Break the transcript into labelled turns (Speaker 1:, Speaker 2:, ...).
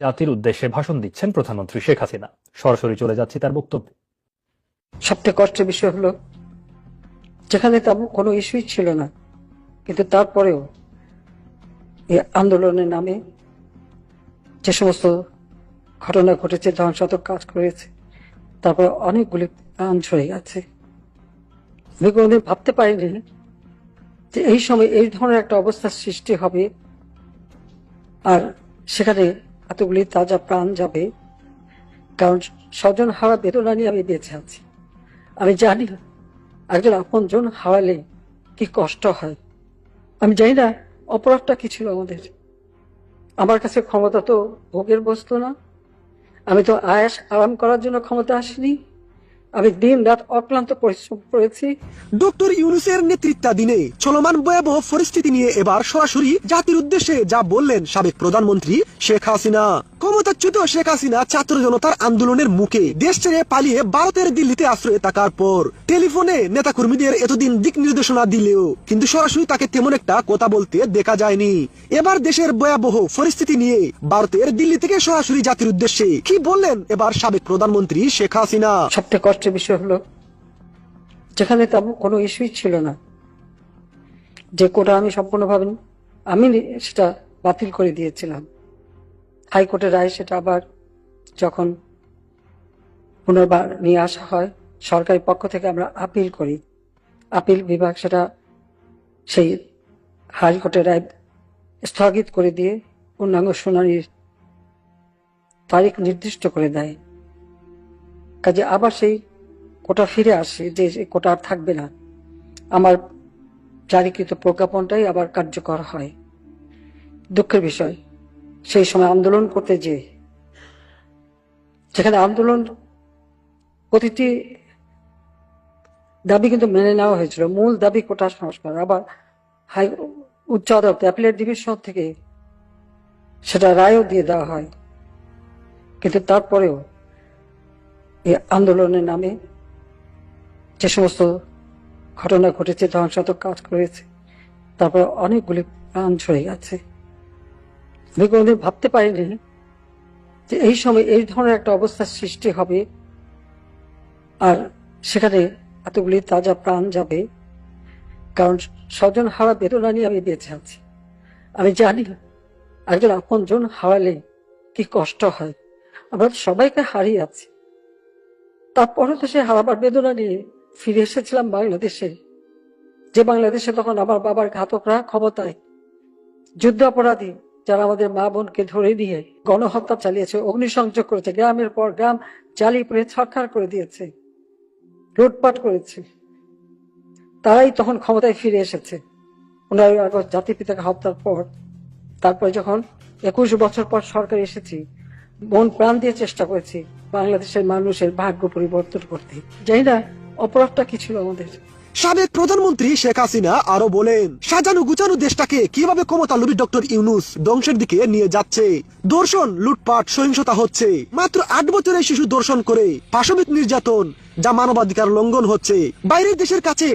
Speaker 1: জাতির উদ্দেশ্যে ভাষণ দিচ্ছেন প্রধানমন্ত্রী শেখ হাসিনা। সরাসরি চলে যাচ্ছি তার বক্তব্যে।
Speaker 2: সবচেয়ে কষ্টের বিষয় হলো, যেখানে তেমন কোনো ইস্যুই ছিল না, কিন্তু তারপরেও এই আন্দোলনের নামে যে সমস্ত ঘটনা ঘটেছে ধ্বংসাত্মক কাজ করেছে, তারপর অনেকগুলি প্রাণ ঝরে গেছে আমি ভাবতে পারিনি যে এই সময় এই ধরনের একটা অবস্থার সৃষ্টি হবে, আর সেখানে এতগুলি তাজা প্রাণ যাবে, কারণ স্বজন হারা বেদনা নিয়ে আমি বেঁচে আছি। আমি জানি একজন আপনজন হারালে কি কষ্ট হয়। আমি জানি না অপরাধটা কি ছিল আমাদের। আমার কাছে ক্ষমতা তো ভোগের বস্তু না। আমি তো আয়াস আরাম করার জন্য ক্ষমতা আসিনি। আমি দিন রাত অক্লান্ত পরিশ্রম করেছি।
Speaker 3: ডক্টর ইউনুসের নেতৃত্বাধীনে চলমান ভয়াবহ পরিস্থিতি নিয়ে এবার সরাসরি জাতির উদ্দেশ্যে যা বললেন সাবেক প্রধানমন্ত্রী শেখ হাসিনা। ক্ষমতাচ্যুত শেখ হাসিনা ছাত্র জনতার আন্দোলনের মুখে দেশ ছেড়ে পালিয়ে ভারতের দিল্লিতে আশ্রয় থাকার পর টেলিফোনে নেতাকর্মীদের এতদিন দিক নির্দেশনা দিলেও কিন্তু সরাসরি তাকে তেমন একটা কথা বলতে দেখা যায়নি। এবার দেশের ভয়াবহ পরিস্থিতি নিয়ে ভারতের দিল্লি থেকে সরাসরি জাতির উদ্দেশ্যে কি বললেন এবার সাবেক প্রধানমন্ত্রী শেখ হাসিনা?
Speaker 2: সবচেয়ে কষ্টের বিষয় হলো, যেখানে তেমন কোনো ইস্যুই ছিল না। যে কোটা আমি সম্পূর্ণভাবে, আমি সেটা বাতিল করে দিয়েছিলাম। হাইকোর্টের রায় সেটা আবার যখন পুনর্বার নিয়ে আসা হয় সরকারি পক্ষ থেকে আমরা আপিল করি। আপিল বিভাগ সেটা সেই হাইকোর্টের রায় স্থগিত করে দিয়ে পূর্ণাঙ্গ শুনানির তারিখ নির্দিষ্ট করে দেয়। কাজে আবার সেই কোটা ফিরে আসে, যে কোটা আর থাকবে না। আমার জারিকৃত প্রজ্ঞাপনটাই আবার কার্যকর হয়। দুঃখের বিষয়, সেই সময় আন্দোলন করতে যে সেখানে আন্দোলন প্রতিটি দাবি কিন্তু মেনে নেওয়া হয়েছিল। মূল দাবি কোটা সংস্কার। আবার হাই উচ্চ আদালত অ্যাপিলেট ডিভিশন থেকে সেটা রায়ও দিয়ে দেওয়া হয়। কিন্তু তারপরেও এই আন্দোলনের নামে যে সমস্ত ঘটনা ঘটেছে, ধ্বংসাত্মক কাজ করেছে, তারপর অনেকগুলি প্রাণ ঝরে গেছে। আমি কোনোদিন ভাবতে পারিনি যে এই সময় এই ধরনের একটা অবস্থার সৃষ্টি হবে, আর সেখানে এতগুলি তাজা প্রাণ যাবে। কারণ স্বজন হারা বেদনা নিয়ে আমি বেঁচে আছি। আমি জানি একজন আপনজন হারালে কি কষ্ট হয়। আমরা সবাইকে হারিয়ে আছি। তারপরে তো সে হারাবার বেদনা নিয়ে ফিরে এসেছিলাম বাংলাদেশে। যে বাংলাদেশে তখন আমার বাবার ঘাতকরা ক্ষমতায়। যুদ্ধ অপরাধী যারা আমাদের মা বোনকে ধরে নিয়ে গণহত্যা চালিয়েছে, অগ্নিসংযোগ করেছে, গ্রামের পর গ্রাম জ্বালিয়ে পড়ে ছটখার করে দিয়েছে, লুটপাট করেছে। তারাই তখন ক্ষমতায় ফিরে এসেছে। পনেরোই আগস্ট জাতির পিতাকে হত্যার পর। তারপরে যখন একুশ বছর পর সরকার এসেছি, মন প্রাণ দিয়ে চেষ্টা করেছি বাংলাদেশের মানুষের ভাগ্য পরিবর্তন করতে। যাই না অপরাধটা কি ছিল আমাদের?
Speaker 3: সাবেক প্রধানমন্ত্রী শেখ হাসিনা আরও বলেন, সাজানো গুছানো দেশটাকে কীভাবে ক্ষমতা লুবি ডক্টর ইউনুস ধ্বংসের দিকে নিয়ে যাচ্ছে? দর্শন, লুটপাট, সহিংসতা হচ্ছে। মাত্র আট বছরের শিশু দর্শন করে পাশবিক নির্যাতন, যা মানবাধিকার লঙ্ঘন হচ্ছে। বাইরের দেশের কাছে